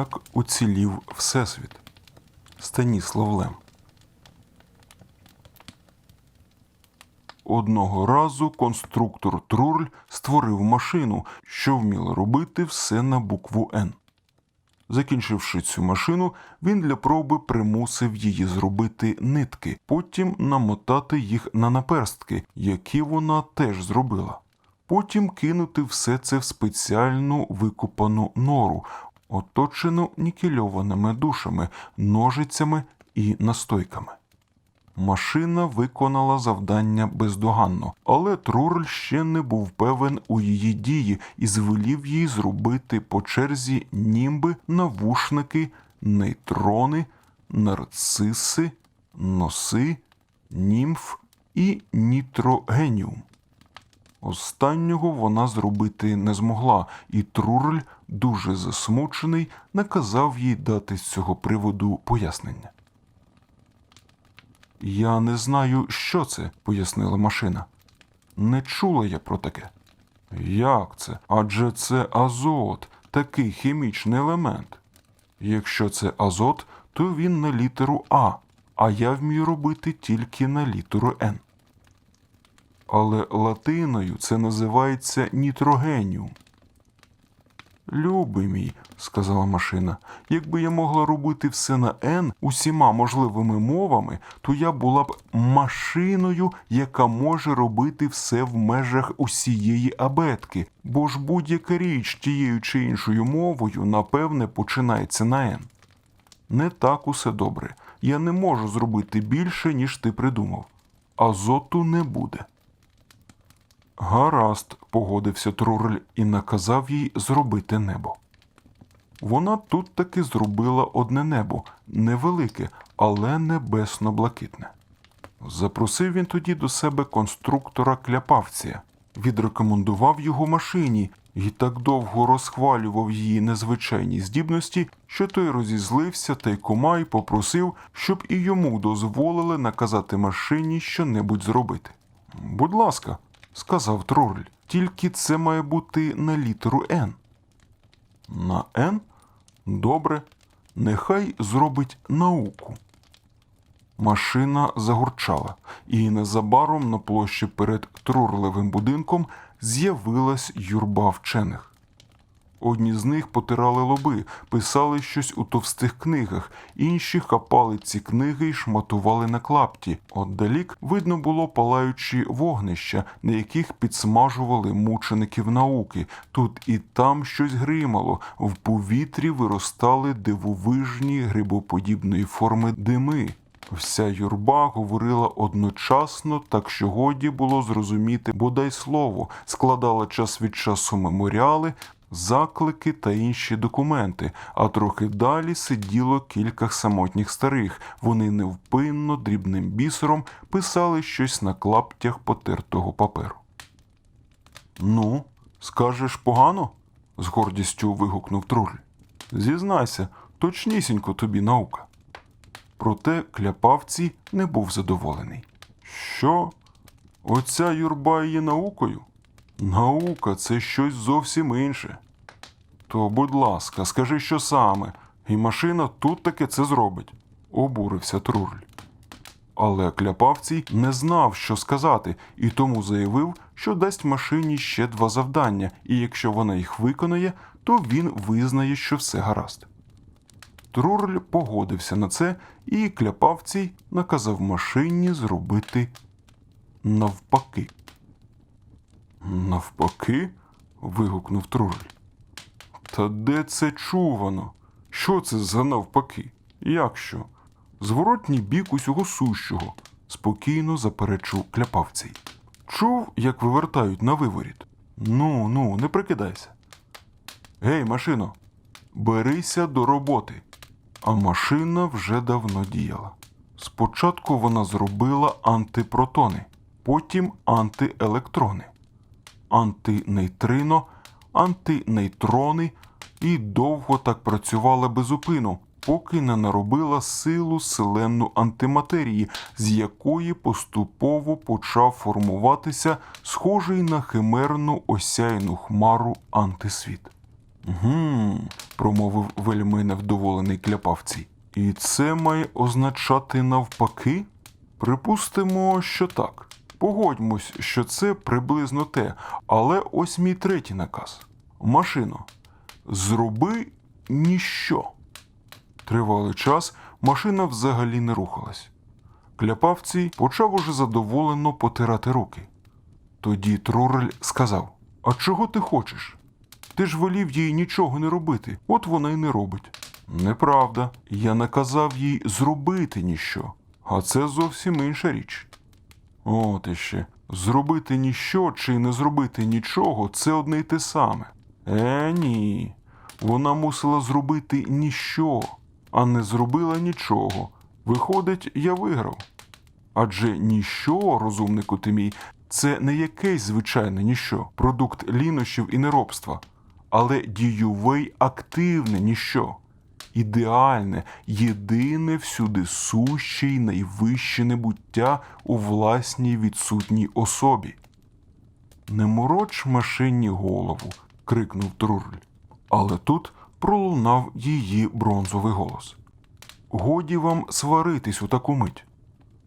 Як уцілів Всесвіт. Станіслав Лем. Одного разу конструктор Трурль створив машину, що вміла робити все на букву Н. Закінчивши цю машину, він для проби примусив її зробити нитки, потім намотати їх на наперстки, які вона теж зробила. Потім кинути все це в спеціальну викопану нору, оточену нікельованими душами, ножицями і настойками. Машина виконала завдання бездоганно, але Трурль ще не був певен у її дії і звелів їй зробити по черзі німби, навушники, нейтрони, нарциси, носи, німф і нітрогеніум. Останнього вона зробити не змогла, і Трурль, дуже засмучений, наказав їй дати з цього приводу пояснення. Я не знаю, що це, пояснила машина. Не чула я про таке. Як це? Адже це азот, такий хімічний елемент. Якщо це азот, то він на літеру А, а я вмію робити тільки на літеру Н. Але латиною це називається нітрогеніум. Любий мій, сказала машина, якби я могла робити все на Н усіма можливими мовами, то я була б машиною, яка може робити все в межах усієї абетки, бо ж будь-яка річ тією чи іншою мовою, напевне, починається на Н. Не так усе добре. Я не можу зробити більше, ніж ти придумав. Азоту не буде. Гаразд, погодився Трурль і наказав їй зробити небо. Вона тут таки зробила одне небо, невелике, але небесно-блакитне. Запросив він тоді до себе конструктора Кляпавція, відрекомендував його машині і так довго розхвалював її незвичайні здібності, що той розізлився та й кома й попросив, щоб і йому дозволили наказати машині щонебудь зробити. Будь ласка, сказав троль. тільки це має бути на літеру Н. На Н? Добре, нехай зробить науку. Машина загорчала, і незабаром на площі перед трурливим будинком з'явилась юрба вчених. Одні з них потирали лоби, писали щось у товстих книгах, інші хапали ці книги і шматували на клапті. Отдалік видно було палаючі вогнища, на яких підсмажували мучеників науки. Тут і там щось гримало, в повітрі виростали дивовижні грибоподібної форми дими. Вся юрба говорила одночасно, так що годі було зрозуміти бодай слово, складала час від часу меморіали, заклики та інші документи, а трохи далі сиділо кілька самотніх старих. Вони невпинно дрібним бісером писали щось на клаптях потертого паперу. Ну, скажеш погано? з гордістю вигукнув Труль. Зізнайся, точнісінько тобі наука. Проте кляпавці не був задоволений. Що? Оця юрба є наукою? Наука це щось зовсім інше. То, будь ласка, скажи, що саме, і машина тут таки це зробить, обурився Трурль. Але кляпавцій не знав, що сказати, і тому заявив, що дасть машині ще два завдання, і якщо вона їх виконає, то він визнає, що все гаразд. Трурль погодився на це, і кляпавцій наказав машині зробити навпаки. Навпаки? вигукнув Трурль. Та де це чувано? Що це за навпаки? Як що? Зворотній бік усього сущого, спокійно заперечив кляпавцей. Чув, як вивертають на виворіт? Ну, ну, не прикидайся. Гей, машино, берися до роботи. А машина вже давно діяла. Спочатку вона зробила антипротони, потім антиелектрони, антинейтрино, антинейтрони і довго так працювала безупину, поки не наробила силу селенну антиматерії, з якої поступово почав формуватися схожий на химерну осяйну хмару антисвіт. Гм, промовив вельми невдоволений кляпавцій. І це має означати навпаки? Припустимо, що так. Погодьмось, що це приблизно те, але ось мій третій наказ. Машино, зроби ніщо. Тривалий час машина взагалі не рухалась. Кляпавцій почав уже задоволено потирати руки. Тоді Трурель сказав: А чого ти хочеш? Ти ж велів їй нічого не робити, от вона й не робить. Неправда, я наказав їй зробити ніщо, а це зовсім інша річ. От іще. Зробити ніщо чи не зробити нічого це одне й те саме. Е, ні. Вона мусила зробити ніщо, а не зробила нічого. Виходить, я виграв. Адже ніщо, розумнику ти мій, це не якесь звичайне ніщо, продукт лінощів і неробства, але дієве й активне ніщо, ідеальне, єдине всюди суще й найвище небуття у власній відсутній особі. Не мороч машині голову, крикнув Трурель. Але тут пролунав її бронзовий голос. Годі вам сваритись у таку мить.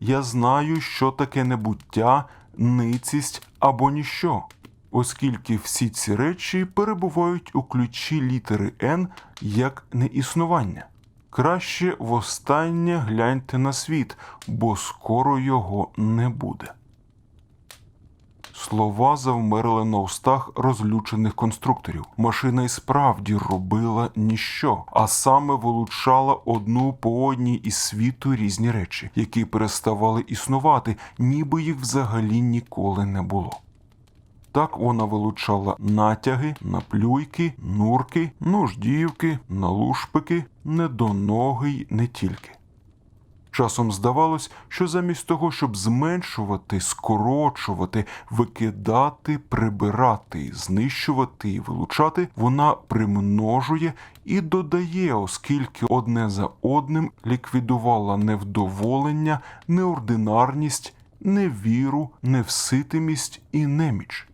Я знаю, що таке небуття, ницість або ніщо, оскільки всі ці речі перебувають у ключі літери Н як неіснування. Краще востаннє гляньте на світ, бо скоро його не буде. Слова завмерли на устах розлючених конструкторів. Машина й справді робила ніщо, а саме вилучала одну по одній із світу різні речі, які переставали існувати, ніби їх взагалі ніколи не було. Так вона вилучала натяги, наплюйки, нурки, нуждівки, налушпики, недоноги й не тільки. Часом здавалось, що замість того, щоб зменшувати, скорочувати, викидати, прибирати, знищувати і вилучати, вона примножує і додає, оскільки одне за одним ліквідувала невдоволення, неординарність, невіру, невситимість і неміч.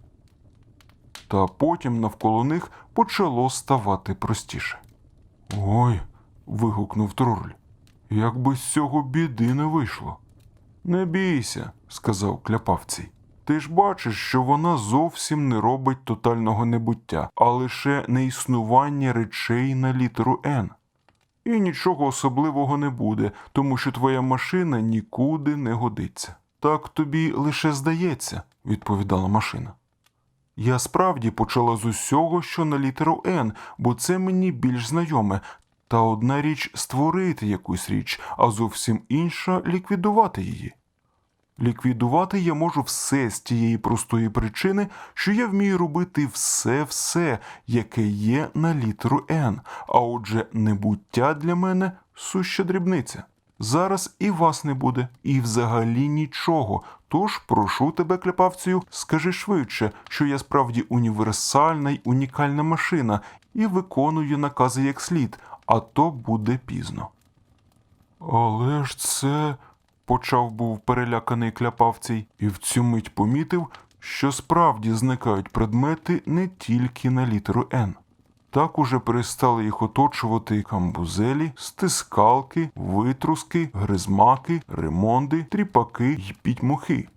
Та потім навколо них почало ставати простіше. Ой. вигукнув Трурель. Якби з цього біди не вийшло. Не бійся, сказав кляпавцій. Ти ж бачиш, що вона зовсім не робить тотального небуття, а лише неіснування речей на літеру Н. І нічого особливого не буде, тому що твоя машина нікуди не годиться. Так тобі лише здається, відповідала машина. Я справді почала з усього, що на літеру Н, бо це мені більш знайоме, та одна річ створити якусь річ, а зовсім інша ліквідувати її. Ліквідувати я можу все з тієї простої причини, що я вмію робити все-все, яке є на літеру Н, а отже, небуття для мене суща дрібниця. Зараз і вас не буде, і взагалі нічого. Тож прошу тебе, клепавцію, скажи швидше, що я справді універсальна й унікальна машина і виконую накази як слід, а то буде пізно. Але ж це. почав був переляканий кляпавцій, і в цю мить помітив, що справді зникають предмети не тільки на літеру Н. Так уже перестали їх оточувати камбузелі, стискалки, витруски, гризмаки, ремонди, тріпаки й пітьмухи.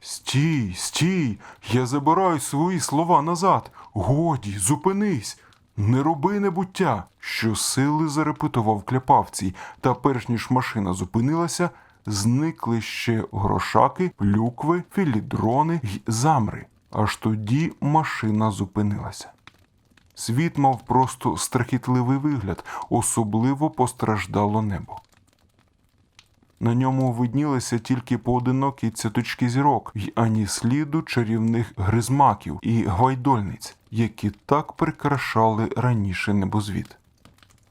Стій, стій, я забираю свої слова назад. Годі, зупинись. Не роби небуття, що сили зарепетував кляпавцій, та перш ніж машина зупинилася, зникли ще грошаки, плюкви, філідрони й замри. Аж тоді машина зупинилася. Світ мав просто страхітливий вигляд, особливо постраждало небо. На ньому виднілися тільки поодинокі цяточки зірок й ані сліду чарівних гризмаків і гвайдольниць, які так прикрашали раніше небозвід.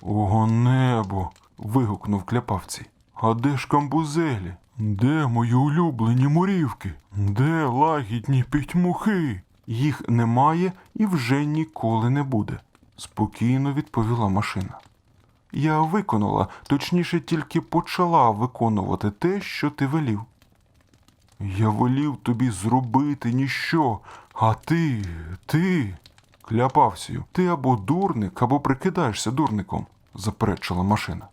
Ого небо. вигукнув кляпавці. А де ж камбузелі? Де мої улюблені мурівки? Де лагідні пітьмухи? Їх немає і вже ніколи не буде, спокійно відповіла машина. Я виконала, точніше, тільки почала виконувати те, що ти велів. Я велів тобі зробити ніщо, а ти, ти. Кляпавсію, ти або дурник, або прикидаєшся дурником, заперечила машина.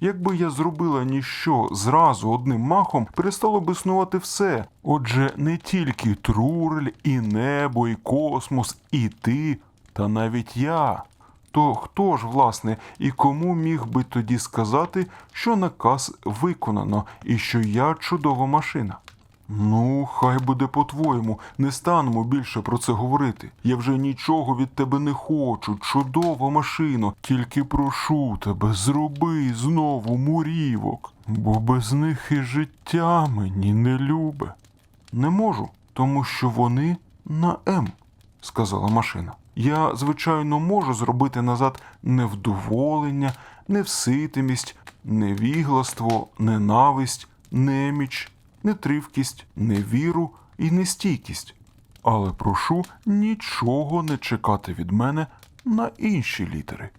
Якби я зробила ніщо зразу одним махом, перестало б існувати все. Отже, не тільки трурель, і небо, і космос, і ти, та навіть я. То хто ж, власне, і кому міг би тоді сказати, що наказ виконано і що я чудова машина? Ну, хай буде по-твоєму, не станемо більше про це говорити. Я вже нічого від тебе не хочу, чудова машино, тільки прошу тебе, зроби знову мурівок, бо без них і життя мені не любе. Не можу, тому що вони на М, сказала машина. Я, звичайно, можу зробити назад невдоволення, невситимість, невігластво, ненависть, неміч, нетривкість, невіру і нестійкість. Але прошу нічого не чекати від мене на інші літери.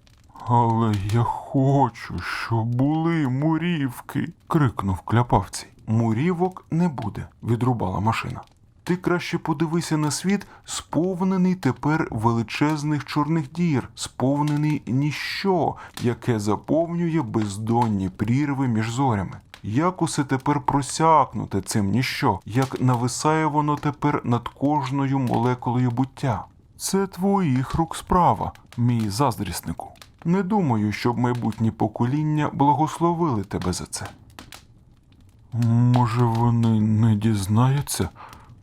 Але я хочу, щоб були мурівки. крикнув кляпавцій. Мурівок не буде, відрубала машина. Ти краще подивися на світ, сповнений тепер величезних чорних дір, сповнений ніщо, яке заповнює бездонні прірви між зорями. Як усе тепер просякнуте цим ніщо, як нависає воно тепер над кожною молекулою буття. Це твоїх рук справа, мій заздріснику. Не думаю, щоб майбутні покоління благословили тебе за це. Може, вони не дізнаються?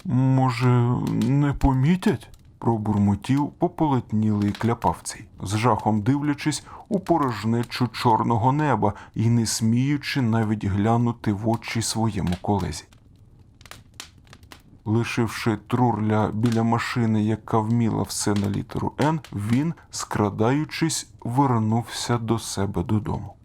Може, не помітять? Пробурмотів пополотнілий кляпавцій, з жахом дивлячись у порожнечу чорного неба і не сміючи навіть глянути в очі своєму колезі. Лишивши трурля біля машини, яка вміла все на літеру Н, він, скрадаючись, вернувся до себе додому.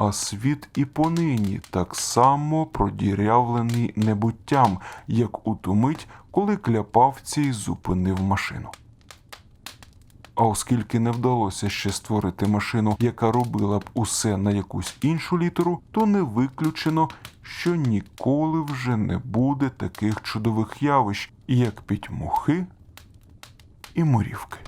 А світ і понині так само продірявлений небуттям, як у ту мить, коли кляпавцій зупинив машину. А оскільки не вдалося ще створити машину, яка робила б усе на якусь іншу літеру, то не виключено, що ніколи вже не буде таких чудових явищ, як пітьмухи і мурівки.